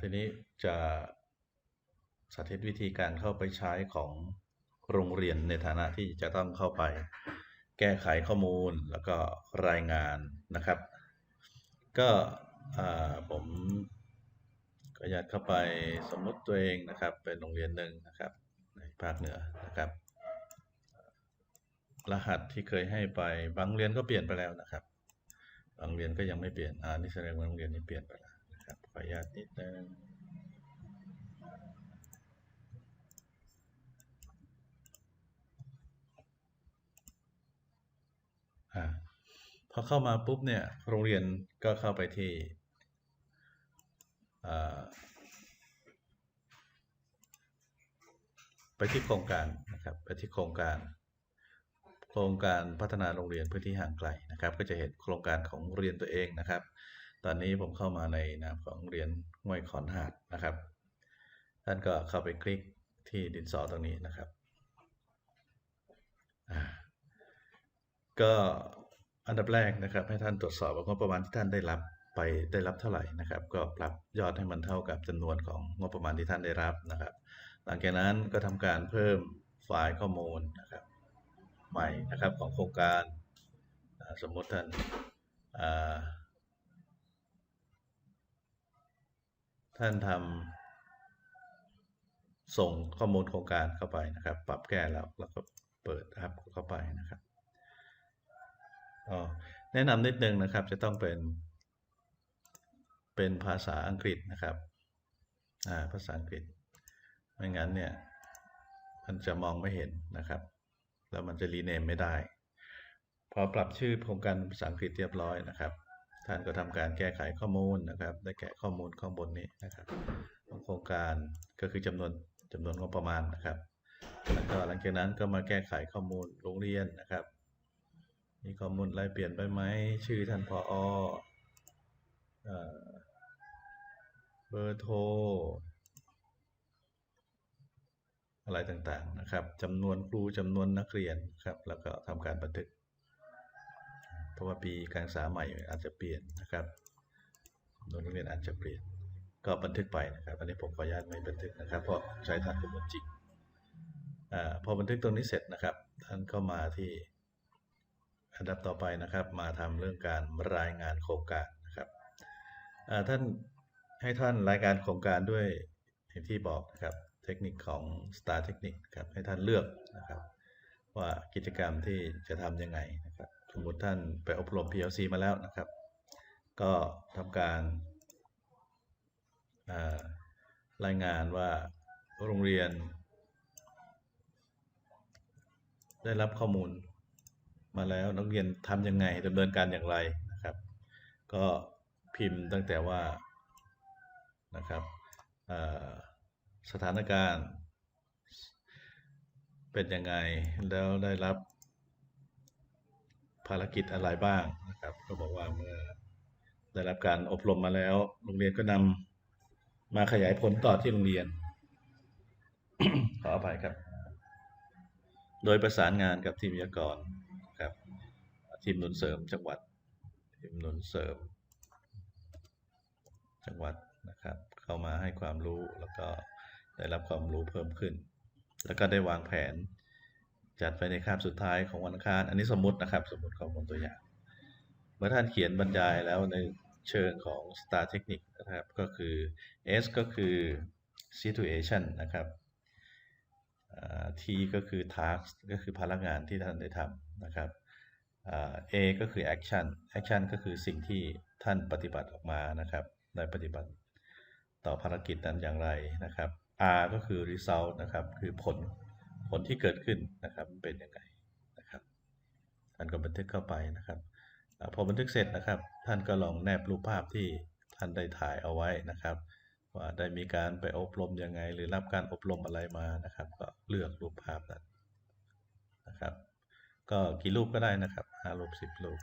ทีนี้จะสาธิตวิธีการเข้าไปใช้ของโรงเรียนในฐานะที่จะต้องเข้าไปแก้ไขข้อมูลแล้วก็รายงานนะครับ ก็ผมก็ยัดเข้าไปสมมติตัวเองนะครับ เป็นโรงเรียนหนึ่งนะครับ ในภาคเหนือนะครับ รหัสที่เคยให้ไปบางเรียนก็เปลี่ยนไปแล้วนะครับ บางโรงเรียนก็ยังไม่เปลี่ยนอ่านี่แสดงว่าโรงเรียนนี้เปลี่ยนไปแล้ว นะครับขออนุญาตนิดนึงอ่าพอเข้ามาปุ๊บเนี่ยโรงเรียนก็เข้าไปที่ไปที่โครงการนะครับไปที่โครงการ โครงการพัฒนาโรงเรียนพื้นที่ห่างไกลนะครับ ก็จะเห็นโครงการของโรงเรียนตัวเองนะครับ ตอนนี้ผมเข้ามาในนามของเรียนห้วยขอนหาดนะครับ ท่านก็เข้าไปคลิกที่ดินสอตรงนี้นะครับก็อันดับแรกนะครับ ให้ท่านตรวจสอบว่างบประมาณที่ท่านได้รับไปได้รับเท่าไหร่นะครับ ก็ปรับยอดให้มันเท่ากับจำนวนของงบประมาณที่ท่านได้รับนะครับ หลังจากนั้นก็ทำการเพิ่มไฟล์ข้อมูลนะครับ ใหม่นะครับของโครงการสมมติท่านอ่า ท่านทำส่งข้อมูลโครงการเข้าไปนะครับ ปรับแก้แล้วแล้วก็เปิดครับเข้าไปนะครับอ๋อแนะนำนิดนึงนะครับจะต้องเป็น เป็นภาษาอังกฤษนะครับอ่าภาษาอังกฤษ ไม่งั้นเนี่ย มันจะมองไม่เห็นนะครับ แล้วมันจะรีเนมไม่ได้ พอปรับชื่อโครงการภาษาอังกฤษเรียบร้อยนะครับ ท่านก็ทำการแก้ไขข้อมูลนะครับ ได้แก้ข้อมูลข้างบนนี้นะครับของโครงการก็คือจำนวนจำนวนงบประมาณนะครับแล้วก็หลังจากนั้นก็มาแก้ไขข้อมูลโรงเรียนนะครับ มีข้อมูลอะไรเปลี่ยนไปไหมชื่อท่านพอออเบอร์โทรอะไรต่างๆนะครับจำนวนครูจำนวนนักเรียนครับ แล้วก็ทำการบันทึก เพราะว่าปีการศึกษาใหม่อาจจะเปลี่ยนนะครับจำนวนเรียนอาจจะเปลี่ยน ก็บันทึกไปนะครับอันนี้ผมขออนุญาตไม่บันทึกนะครับ เพราะใช้ฐานข้อมูลจริงอาพอบันทึกตรงนี้เสร็จนะครับ ท่านก็มาที่อันดับต่อไปนะครับ มาทำเรื่องการรายงานโครงการนะครับอ่าท่านให้ท่านรายการโครงการด้วยอย่างที่บอกนะครับเทคนิคของ Star Technique ครับให้ท่านเลือกนะครับว่ากิจกรรมที่จะทำยังไงนะครับ สมมติท่านไปอบรม PLC มาแล้วนะครับ ก็ทำการารายงานว่าโรงเรียน ได้รับข้อมูลมาแล้วนักเรียนทำยังไงดำเนินการอย่างไรนะครับ ก็พิมพ์ตั้งแต่ว่านะครับสถานการณ์ เป็นยังไงแล้วได้รับ ภารกิจอะไรบ้างนะครับ ก็บอกว่าเมื่อได้รับการอบรมมาแล้ว โรงเรียนก็นำมาขยายผลต่อที่โรงเรียน ขออภัยครับ โดยประสานงานกับทีมวิทยากรครับ ทีมหนุนเสริมจังหวัด ทีมหนุนเสริม จังหวัดนะครับ เข้ามาให้ความรู้แล้วก็ได้รับความรู้เพิ่มขึ้น แล้วก็ได้วางแผน จัดไปในคาบสุดท้ายของวันอังคาร อันนี้สมมตินะครับ สมมติข้อมูลตัวอย่าง เมื่อท่านเขียนบรรยายแล้วในเชิงของ Star Technique นะครับ ก็คือ S ก็คือ situation นะครับ T ก็คือ task ก็คือภารงานที่ท่านได้ทำนะครับ A ก็คือ action action ก็คือสิ่งที่ท่านปฏิบัติออกมานะครับได้ปฏิบัติต่อภารกิจนั้นอย่างไรนะครับ R ก็คือ result นะครับ คือผล ผลที่เกิดขึ้นนะครับเป็นยังไงนะครับท่านก็บันทึกเข้าไปนะครับพอบันทึกเสร็จนะครับ ท่านก็ลองแนบรูปภาพที่ท่านได้ถ่ายเอาไว้นะครับ ว่าได้มีการไปอบรมยังไง หรือรับการอบรมอะไรมานะครับ ก็เลือกรูปภาพนั้นนะครับ ก็กี่รูปก็ได้นะครับห้ารูปสิบรูป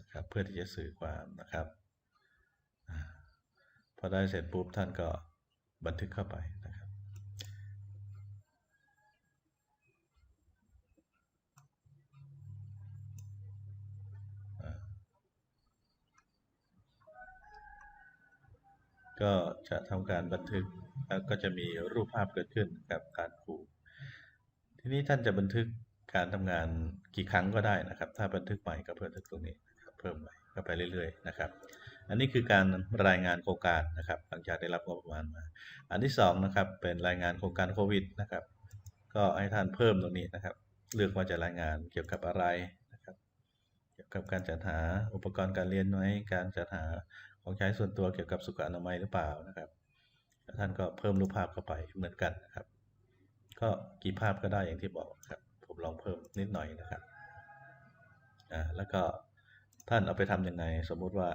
นะครับเพื่อที่จะสื่อความนะครับพอได้เสร็จปุ๊บท่านก็บันทึกเข้าไปนะครับ ท ก็จะทำการบันทึกแล้วก็จะมีรูปภาพเกิดขึ้นกับการครูทีนี้ท่านจะบันทึกการทำงานกี่ครั้งก็ได้นะครับ ถ้าบันทึกใหม่ก็บันทึกตรงนี้เพิ่มใหม่ก็ไปเรื่อยๆนะครับ อันนี้คือการรายงานโครงการนะครับ หลังจากได้รับงบประมาณมา อันที่สองนะครับเป็นรายงานโครงการโควิดนะครับ ก็ให้ท่านเพิ่มตรงนี้นะครับ เลือกว่าจะรายงานเกี่ยวกับอะไรนะครับ เกี่ยวกับการจัดหาอุปกรณ์การเรียนไหมการจัดหา ของใช้ส่วนตัวเกี่ยวกับสุขอนามัยหรือเปล่านะครับ แล้วท่านก็เพิ่มรูปภาพเข้าไปเหมือนกันนะครับ ก็กี่ภาพก็ได้อย่างที่บอกครับ ผมลองเพิ่มนิดหน่อยนะครับอ่าแล้วก็ท่านเอาไปทำยังไงสมมุติว่า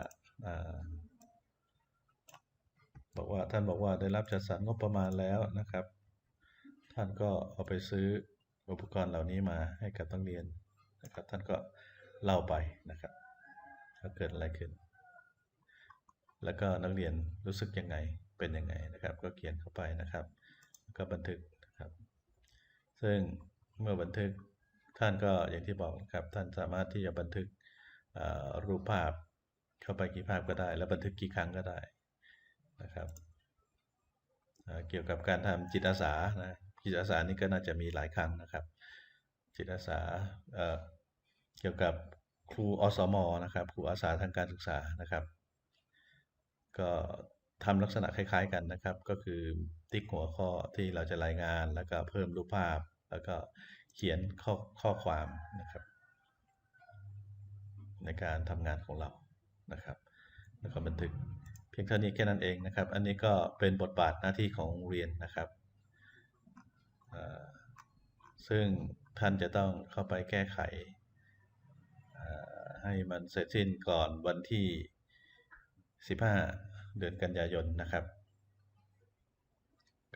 อ่าบอกว่าท่านบอกว่าได้รับจัดสรรงบประมาณแล้วนะครับ ท่านก็เอาไปซื้ออุปกรณ์เหล่านี้มาให้กับนักเรียนนะครับ ท่านก็เล่าไปนะครับว่าเกิดอะไรขึ้น แล้วก็นักเรียนรู้สึกยังไงเป็นยังไงนะครับ ก็เขียนเข้าไปนะครับแล้วก็บันทึกนะครับ ซึ่งเมื่อบันทึกท่านก็อย่างที่บอกนะครับท่านสามารถที่จะบันทึกรูปภาพเข้าไปกี่ภาพก็ได้ แล้วบันทึกกี่ครั้งก็ได้นะครับเกี่ยวกับการทำจิตอาสานะจิตอาสานี่ก็น่าจะมีหลายครั้งนะครับ จิตอาสาเเกี่ยวกับครูอสมนะครับครูอาสาทางการศึกษานะครับ ก็ทำลักษณะคล้าย ๆกันนะครับ ก็คือติ๊กหัวข้อที่เราจะรายงานแล้วก็เพิ่มรูปภาพ แล้วก็เขียนข้อข้อความนะครับ ในการทำงานของเรานะครับ แล้วก็บันทึกเพียงเท่านี้แค่นั้นเองนะครับ อันนี้ก็เป็นบทบาทหน้าที่ของเรียนนะครับ ซึ่งท่านจะต้องเข้าไปแก้ไขให้มันเสร็จสิ้นก่อนวันที่ 15 เดือนกันยายนนะครับ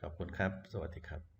ขอบคุณครับ สวัสดีครับ